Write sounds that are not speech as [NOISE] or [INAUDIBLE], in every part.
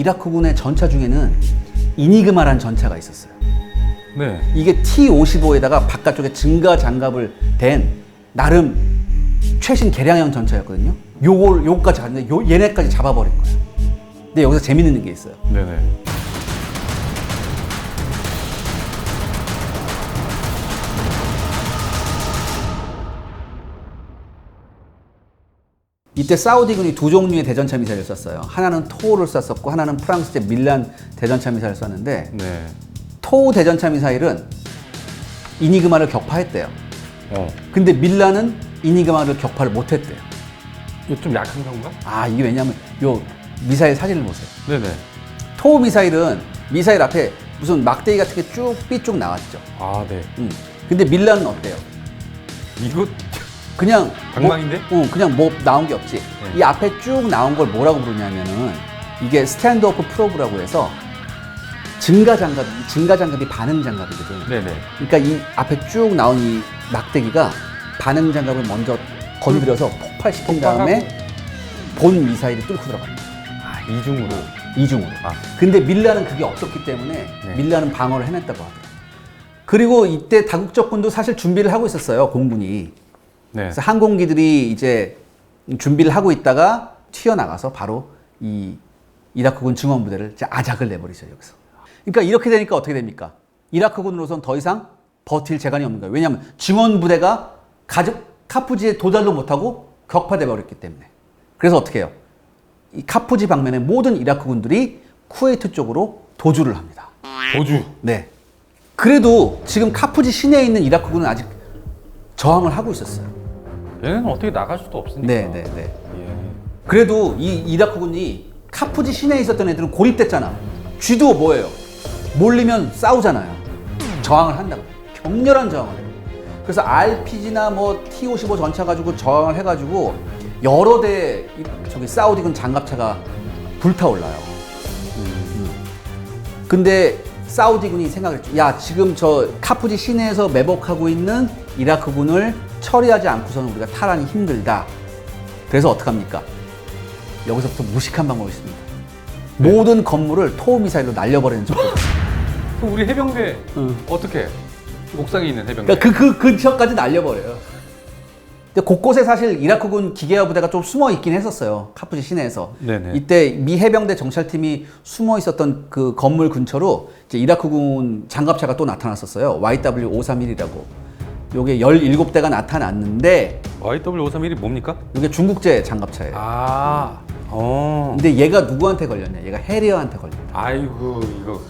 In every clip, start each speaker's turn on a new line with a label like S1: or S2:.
S1: 이라크군의 전차 중에는 이니그마란 전차가 있었어요.
S2: 네.
S1: 이게 T-55에다가 바깥쪽에 증가 장갑을 댄 나름 최신 개량형 전차였거든요. 요걸 요거까지 갔는데 요 얘네까지 잡아버린 거예요. 근데 여기서 재밌는 게 있어요.
S2: 네네.
S1: 이때 사우디군이 두 종류의 대전차 미사일을 쐈어요. 하나는 토우를 쐈었고 하나는 프랑스제 밀란 대전차 미사일을 쐈는데
S2: 네.
S1: 토우 대전차 미사일은 이니그마를 격파했대요.
S2: 어.
S1: 근데 밀란은 이니그마를 격파를 못했대요.
S2: 이거 좀 약한 건가?
S1: 아 이게 왜냐면 요 미사일 사진을 보세요.
S2: 네네.
S1: 토우 미사일은 미사일 앞에 무슨 막대기 같은 게 쭉 삐쭉 나왔죠.
S2: 아, 네.
S1: 음. 근데 밀란은 어때요?
S2: 이거
S1: 그냥
S2: 방망인데?
S1: 뭐, 어, 그냥 뭐 나온 게 없지.
S2: 네.
S1: 이 앞에 쭉 나온 걸 뭐라고 부르냐면은 이게 스탠드오프 프로브라고 해서 증가 장갑, 증가 장갑이 반응 장갑이거든.
S2: 네네.
S1: 그러니까 이 앞에 쭉 나온 이 막대기가 반응 장갑을 먼저 건드려서 폭발시킨 다음에 본 미사일이 뚫고 들어갑니다.
S2: 아, 이중으로.
S1: 이중으로.
S2: 아.
S1: 근데 밀라는 그게 없었기 때문에
S2: 네.
S1: 밀라는 방어를 해냈다고 하더라고요. 그리고 이때 다국적군도 사실 준비를 하고 있었어요, 공군이.
S2: 네.
S1: 그래서 항공기들이 이제 준비를 하고 있다가 튀어나가서 바로 이 이라크군 증원부대를 이제 아작을 내버리죠, 여기서. 그러니까 이렇게 되니까 어떻게 됩니까? 이라크군으로선 더 이상 버틸 재간이 없는 거예요. 왜냐하면 증원부대가 가족, 카푸지에 도달도 못하고 격파돼 버렸기 때문에. 그래서 어떻게 해요? 이 카푸지 방면의 모든 이라크군들이 쿠웨이트 쪽으로 도주를 합니다.
S2: 도주.
S1: 네. 그래도 지금 카푸지 시내에 있는 이라크군은 아직 저항을 하고 있었어요.
S2: 얘는 어떻게 나갈 수도 없으니까.
S1: 네, 네, 네.
S2: 예.
S1: 그래도 이 이라크군이 카푸지 시내에 있었던 애들은 고립됐잖아. 쥐도 뭐예요? 몰리면 싸우잖아요. 저항을 한다고. 격렬한 저항을 해요. 그래서 RPG나 뭐 T-55 전차 가지고 저항을 해가지고 여러 대 이- 저기 사우디군 장갑차가 불타올라요. 음. 근데 사우디군이 생각했죠. 야, 지금 저 카푸지 시내에서 매복하고 있는 이라크군을 처리하지 않고서는 우리가 탈환이 힘들다. 그래서 어떡합니까? 여기서부터 무식한 방법이 있습니다. 모든 건물을 토우 미사일로 날려버리는 쪽.
S2: 그럼 우리 해병대
S1: 응.
S2: 어떻게? 옥상에 있는 해병대.
S1: 그러니까 그, 그 근처까지 날려버려요. 근데 곳곳에 사실 이라크군 기계화 부대가 좀 숨어 있긴 했었어요. 카푸지 시내에서.
S2: 네네.
S1: 이때 미 해병대 정찰팀이 숨어 있었던 그 건물 근처로 이제 이라크군 장갑차가 또 나타났었어요. YW531이라고. 요게 17대가 나타났는데
S2: YW531이 뭡니까?
S1: 이게 중국제 장갑차예요.
S2: 아. 어.
S1: 근데 얘가 누구한테 걸렸냐? 얘가 해리어한테 걸렸다.
S2: 아이고 이거.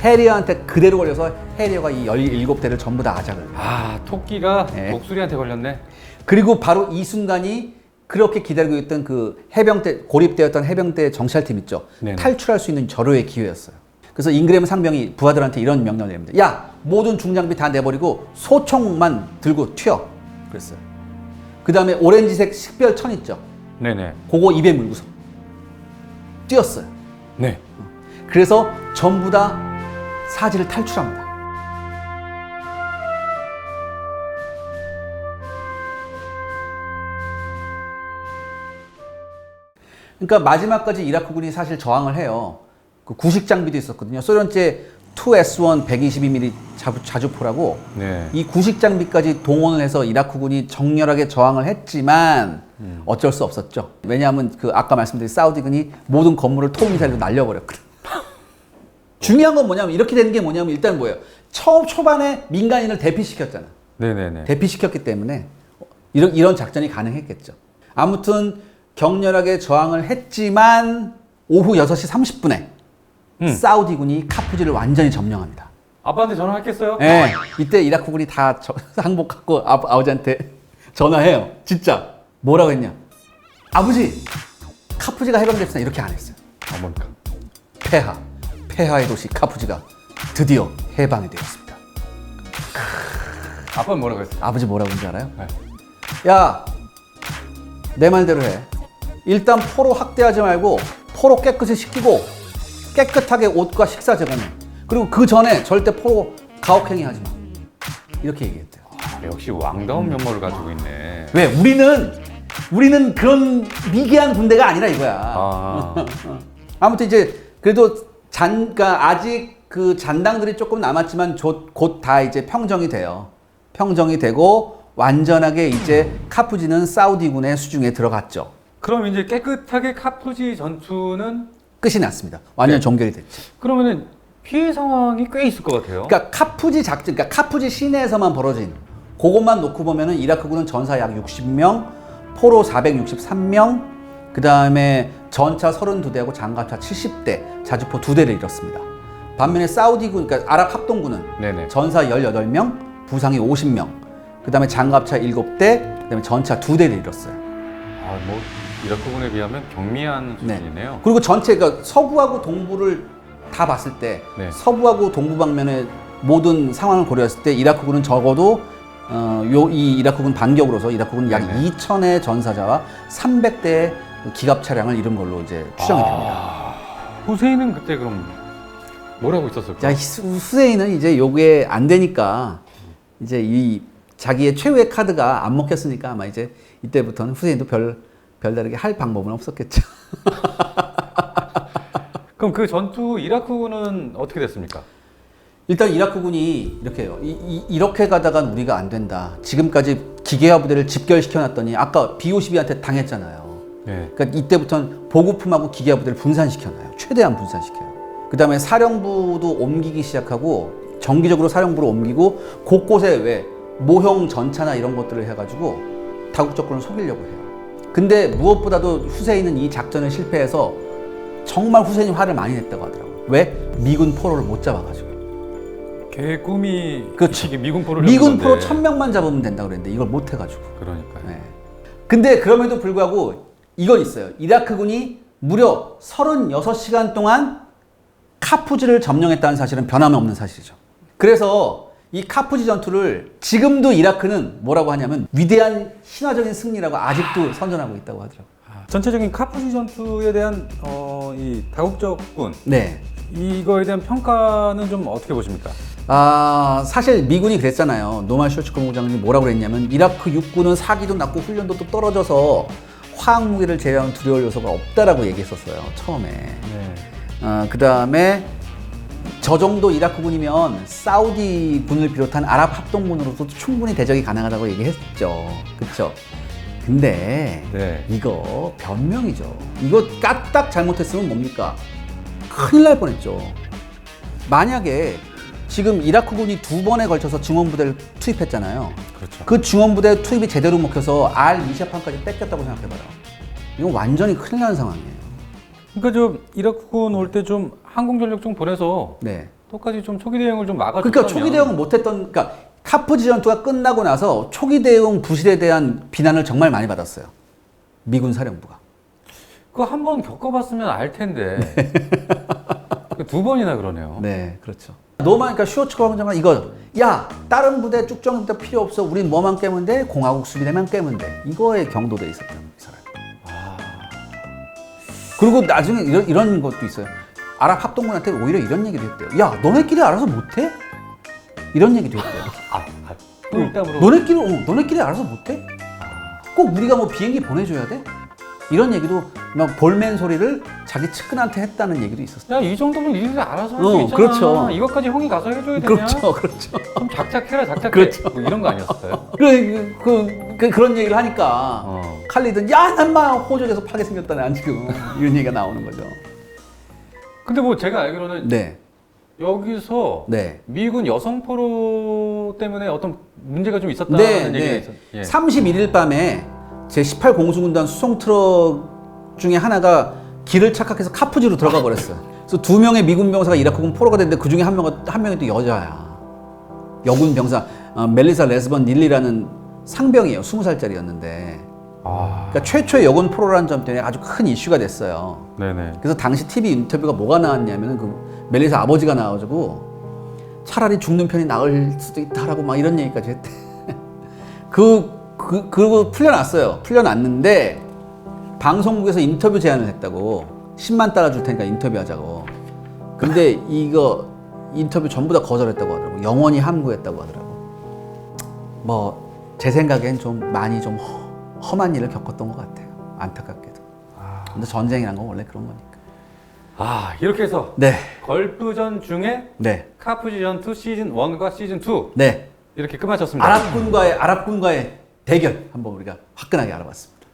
S1: 해리어한테 그대로 걸려서 해리어가 이 17대를 전부 다 아작을.
S2: 아 토끼가
S1: 네.
S2: 독수리한테 걸렸네.
S1: 그리고 바로 이 순간이 그렇게 기다리고 있던 그 해병대 고립되었던 해병대 정찰팀 있죠.
S2: 네네.
S1: 탈출할 수 있는 절호의 기회였어요. 그래서 잉그램 상병이 부하들한테 이런 명령을 내립니다. 야, 모든 중장비 다 내버리고 소총만 들고 튀어. 그랬어요. 그 다음에 오렌지색 식별 천 있죠.
S2: 네네.
S1: 그거 입에 물고서 뛰었어요.
S2: 네.
S1: 그래서 전부 다 사지를 탈출합니다. 그러니까 마지막까지 이라크군이 사실 저항을 해요. 그 구식 장비도 있었거든요. 소련제 2S1 122mm 자주, 자주포라고
S2: 네.
S1: 이 구식 장비까지 동원을 해서 이라크군이 정렬하게 저항을 했지만 어쩔 수 없었죠. 왜냐하면 그 아까 말씀드린 사우디군이 모든 건물을 토미사일로 날려버렸거든. [LAUGHS] 중요한 건 뭐냐면 이렇게 되는 게 뭐냐면 일단 뭐예요? 처음 초반에 민간인을 대피시켰잖아.
S2: 네네네.
S1: 대피시켰기 때문에 이런 이런 작전이 가능했겠죠. 아무튼 격렬하게 저항을 했지만 오후 6시 30분에
S2: 음.
S1: 사우디군이 카푸지를 완전히 점령합니다.
S2: 아빠한테 전화했겠어요?
S1: 예. 이때 이라크군이 다 저- [LAUGHS] 항복하고 아, 아버지한테 전화해요. 진짜. 뭐라고 했냐? 아버지, 카푸지가 해방됐으나 이렇게 안 했어요.
S2: 아 뭡니까?
S1: 폐하, 폐하의 도시 카푸지가 드디어 해방이 되었습니다.
S2: 아빠는 뭐라고 했어?
S1: 아버지 뭐라고 했는지 알아요?
S2: 네.
S1: 야, 내 말대로 해. 일단 포로 학대하지 말고 포로 깨끗이 씻기고 깨끗하게 옷과 식사 제공해. 그리고 그 전에 절대 포로 가혹행위 하지 마. 이렇게 얘기했대요.
S2: 아, 역시 왕다운 면모를 가지고 있네.
S1: 왜? 우리는 우리는 그런 미개한 군대가 아니라 이거야.
S2: 아. [LAUGHS]
S1: 아무튼 이제 그래도 잔, 그러니까 아직 그 잔당들이 조금 남았지만 곧 다 이제 평정이 돼요. 평정이 되고 완전하게 이제 카푸지는 사우디군의 수중에 들어갔죠.
S2: 그럼 이제 깨끗하게 카푸지 전투는
S1: 끝이 났습니다. 완전
S2: 네.
S1: 종결이 됐죠.
S2: 그러면은 피해 상황이 꽤 있을 것 같아요.
S1: 그러니까 카푸지 작전, 그러니까 카푸지 시내에서만 벌어진 그것만 놓고 보면은 이라크군은 전사 약 60명, 포로 463명, 그 다음에 전차 32대하고 장갑차 70대, 자주포 2대를 잃었습니다. 반면에 사우디군, 그러니까 아랍 합동군은
S2: 네네.
S1: 전사 18명, 부상이 50명, 그 다음에 장갑차 7대, 그 다음에 전차 2대를 잃었어요.
S2: 아, 뭐 이라크군에 비하면 경미한
S1: 네.
S2: 수준이네요.
S1: 그리고 전체 그러니까 서부하고 동부를 다 봤을 때
S2: 네.
S1: 서부하고 동부 방면의 모든 상황을 고려했을 때 이라크군은 적어도 어, 요, 이 이라크군 반격으로서 이라크군 약
S2: 네네.
S1: 2천의 전사자와 300대의 기갑 차량을 잃은 걸로 이제 추정이 됩니다.
S2: 아, 후세인은 그때 그럼 뭐라고 있었을까?
S1: 자, 후세인은 이제 요게 안 되니까 이제 이 자기의 최후의 카드가 안 먹혔으니까 아마 이제 이때부터는 후세인도 별 별다르게 할 방법은 없었겠죠. [LAUGHS]
S2: 그럼 그 전투 이라크군은 어떻게 됐습니까?
S1: 일단 이라크군이 이렇게 해요. 이, 렇게 가다간 우리가 안 된다. 지금까지 기계화 부대를 집결시켜 놨더니 아까 B-52한테 당했잖아요.
S2: 네.
S1: 그러니까 이때부터는 보급품하고 기계화 부대를 분산시켜 놔요. 최대한 분산시켜요. 그 다음에 사령부도 옮기기 시작하고 정기적으로 사령부로 옮기고 곳곳에 왜 모형 전차나 이런 것들을 해가지고 다국 적 군을 속이려고 해요. 근데 무엇보다도 후세인은 이 작전을 실패해서 정말 후세인이 화를 많이 냈다고 하더라고요. 왜? 미군 포로를 못 잡아가지고.
S2: 걔 꿈이
S1: 그렇죠.
S2: 미군 포를
S1: 미군 프로
S2: 건데.
S1: 1000명만 잡으면 된다 그랬는데 이걸 못 해가지고.
S2: 그러니까요.
S1: 네. 근데 그럼에도 불구하고 이건 있어요. 이라크군이 무려 36시간 동안 카푸지를 점령했다는 사실은 변함없는 사실이죠. 그래서 이 카푸지 전투를 지금도 이라크는 뭐라고 하냐면 위대한 신화적인 승리라고 아직도 선전하고 있다고 하더라고요.
S3: 아, 전체적인 카푸지 전투에 대한 어, 이 다국적군
S1: 네.
S3: 이거에 대한 평가는 좀 어떻게 보십니까?
S1: 아, 사실 미군이 그랬잖아요. 노말 쇼츠 공장장이 뭐라고 그랬냐면 이라크 육군은 사기도 낮고 훈련도 또 떨어져서 화학 무기를 제외하는 두려울 요소가 없다라고 얘기했었어요. 처음에.
S3: 네.
S1: 어, 그 다음에 저 정도 이라크군이면 사우디 군을 비롯한 아랍 합동군으로도 충분히 대적이 가능하다고 얘기했죠. 그쵸? 근데
S2: 네.
S1: 이거 변명이죠. 이거 까딱 잘못했으면 뭡니까? 큰일 날 뻔했죠. 만약에 지금 이라크군이 두 번에 걸쳐서 증원부대를 투입했잖아요.
S2: 그렇죠.
S1: 그 증원부대 투입이 제대로 먹혀서 알 미샤판까지 뺏겼다고 생각해봐요. 이건 완전히 큰일 나는 상황이에요.
S3: 그러니까 좀 이라크군 올때좀 항공전력 좀 보내서
S1: 네.
S3: 똑같이 좀 초기 대응을 좀 막아.
S1: 그러니까 초기 대응을 못했던, 그러니까 카프지 전투가 끝나고 나서 초기 대응 부실에 대한 비난을 정말 많이 받았어요. 미군 사령부가.
S3: 그거 한 번 겪어봤으면 알 텐데
S2: 그두 번이나 그러네요.
S1: 네, 그렇죠. 너만 그러니까 슈어츠가 장관 이거 야 다른 부대 쭉정 부대 필요 없어. 우린 뭐만 깨면 돼? 공화국 수비대만 깨면 돼. 이거에 경도돼 사람. 그리고 나중에 이런 이런 것도 있어요. 아랍 합동군한테 오히려 이런 얘기도 했대요. 야 너네끼리 알아서 못해? 이런 얘기도 했대요.
S2: 아, 아, 물어.
S1: 너네끼리 어, 너네끼리 알아서 못해? 꼭 우리가 뭐 비행기 보내줘야 돼? 이런 얘기도 막 볼멘 소리를 자기 측근한테 했다는 얘기도 있었어요.
S3: 야 이 정도면 니들이 알아서 할 수
S1: 어,
S3: 있잖아.
S1: 그렇죠.
S3: 이것까지 형이 가서 해줘야 되냐?
S1: 그렇죠, 그렇죠.
S3: 좀 작작해라 작작해.
S1: 그렇죠.
S3: 뭐 이런 거 아니었어요? [LAUGHS]
S1: 그, 그, 그, 그런 얘기를 하니까
S2: 어.
S1: 칼리든 야, 난마 호적에서 파게 생겼다, 난 지금 [LAUGHS] 이런 얘기가 나오는 거죠.
S3: 근데 뭐 제가 알기로는
S1: 네,
S3: 여기서
S1: 네.
S3: 미군 여성 포로 때문에 어떤 문제가 좀 있었다는
S1: 네,
S3: 얘기가
S1: 네.
S3: 있었. 예.
S1: 31일 밤에 제18 공수군단 수송 트럭 중에 하나가 길을 착각해서 카푸지로 들어가 버렸어요. 그래서 두 명의 미군 병사가 이라크군 포로가 됐는데 그 중에 한 명은 한 명이 또 여자야. 여군 병사 어, 멜리사 레스번 닐리라는 상병이에요. 20살짜리였는데.
S2: 아,
S1: 그러니까 최초의 여군 포로라는 점 때문에 아주 큰 이슈가 됐어요.
S2: 네네.
S1: 그래서 당시 TV 인터뷰가 뭐가 나왔냐면은 그 멜리사 아버지가 나와가지고 차라리 죽는 편이 나을 수도 있다라고 막 이런 얘기까지 했대. [LAUGHS] 그, 그, 그거 풀려났어요. 풀려났는데 방송국에서 인터뷰 제안을 했다고 10만 달러 줄 테니까 인터뷰하자고. 근데 이거 인터뷰 전부 다 거절했다고 하더라고. 영원히 함구했다고 하더라고. 뭐 제 생각엔 좀 많이 좀 허, 험한 일을 겪었던 것 같아요. 안타깝게도. 근데 전쟁이란 건 원래 그런 거니까.
S2: 아 이렇게 해서
S1: 네,
S2: 걸프전 중에
S1: 네,
S2: 카푸지전 2 시즌 1과 시즌 2
S1: 네.
S2: 이렇게 끝마쳤습니다.
S1: 아랍군과의 아랍군과의 대결 한번 우리가 화끈하게 알아봤습니다.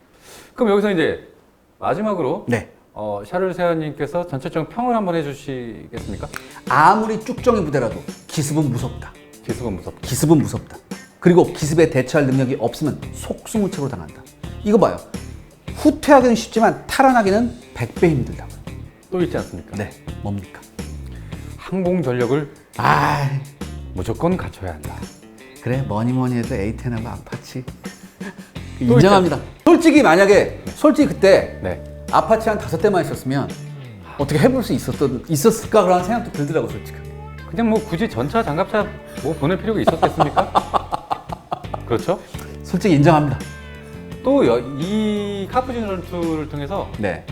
S2: 그럼 여기서 이제 마지막으로
S1: 네.
S2: 어, 샤를 세아님께서 전체적 평을 한번 해주시겠습니까?
S1: 아무리 쭉정이 부대라도 기습은 무섭다.
S2: 기수가 무섭다.
S1: 기습은 무섭다. 그리고 기습에 대처할 능력이 없으면 속수무책으로 당한다. 이거 봐요. 후퇴하기는 쉽지만 탈환하기는 100배 힘들다.
S2: 또 있지 않습니까?
S1: 네, 뭡니까?
S2: 항공 전력을
S1: 아,
S2: 무조건 갖춰야 한다.
S1: 그래 뭐니 뭐니 해도 에이텐하고 아파치 인정합니다. 솔직히 만약에 솔직히 그때
S2: 네.
S1: 아파치 한 다섯 대만 있었으면 어떻게 해볼 수 있었던 있었을까 그런 생각도 들더라고 솔직히.
S2: 그냥 뭐 굳이 전차 장갑차 뭐 보낼 필요가 있었겠습니까? [LAUGHS] 그렇죠?
S1: 솔직히 인정합니다.
S2: 또 이 카푸진 전투를 통해서
S1: 네,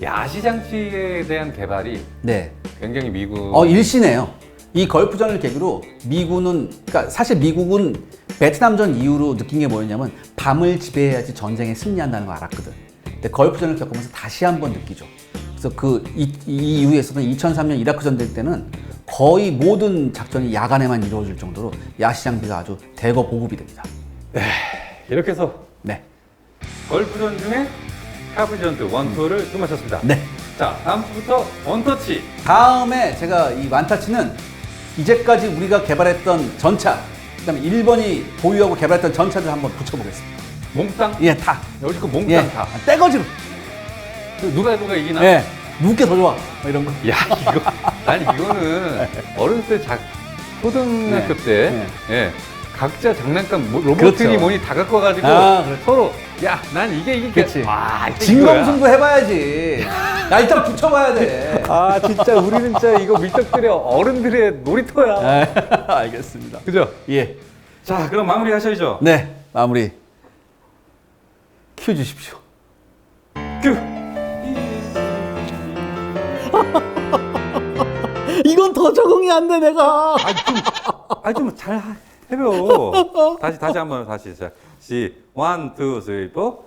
S2: 야시 장치에 대한 개발이
S1: 네.
S2: 굉장히 미국
S1: 어 일시네요. 이 걸프전을 계기로 미군은 그러니까 사실 미국은 베트남전 이후로 느낀 게 뭐였냐면 밤을 지배해야지 전쟁에 승리한다는 걸 알았거든. 근데 걸프전을 겪으면서 다시 한번 느끼죠. 그래서 그 이 이후에서는 2003년 이라크 전쟁 때는 거의 모든 작전이 야간에만 이루어질 정도로 야시 장비가 아주 대거 보급이 됩니다.
S2: 이렇게 해서
S1: 네,
S2: 걸프전 중에 카푸진 전투 1, 2를 끝마쳤습니다.
S1: 네.
S2: 자 다음 주부터 원터치
S1: 다음에 제가 이 완타치는 이제까지 우리가 개발했던 전차, 그다음에 일본이 보유하고 개발했던 전차들 한번 붙여보겠습니다.
S2: 몽땅
S1: 예, 다.
S2: 거 몽땅
S1: 예,
S2: 다
S1: 떼거지로.
S2: 누가 누가 이기나?
S1: 예, 누구게 더 좋아? 뭐 이런 거.
S2: 야 이거 아니 이거는 [LAUGHS] 어렸을 때 작, 초등학교
S1: 네.
S2: 때 예, 각자 장난감 뭐, 로봇이니
S1: 그렇죠.
S2: 뭐니 다 갖고 와가지고
S1: 아, 그렇죠.
S2: 서로 야 난 이게 이게
S1: 그치.
S2: 와.
S1: 진검승부 해봐야지. 야, 일단 붙여봐야 돼.
S2: 아 진짜 우리는 진짜 이거 밀떡들의 어른들의 놀이터야
S1: 예, [LAUGHS] 알겠습니다.
S2: 그죠?
S1: 예.
S2: 자 그럼 마무리 하셔야죠
S1: 네, 마무리. 큐 주십시오. [LAUGHS]
S2: 큐
S1: 이건 더 적응이 안 돼, 내가.
S2: 아니 좀잘 해요. 다시 다시 한번 다시 자 시, 원, 투, 쓰리, 포.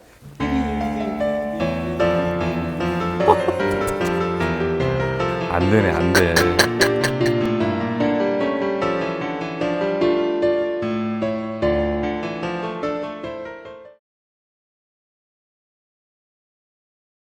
S2: 안 되네 안 돼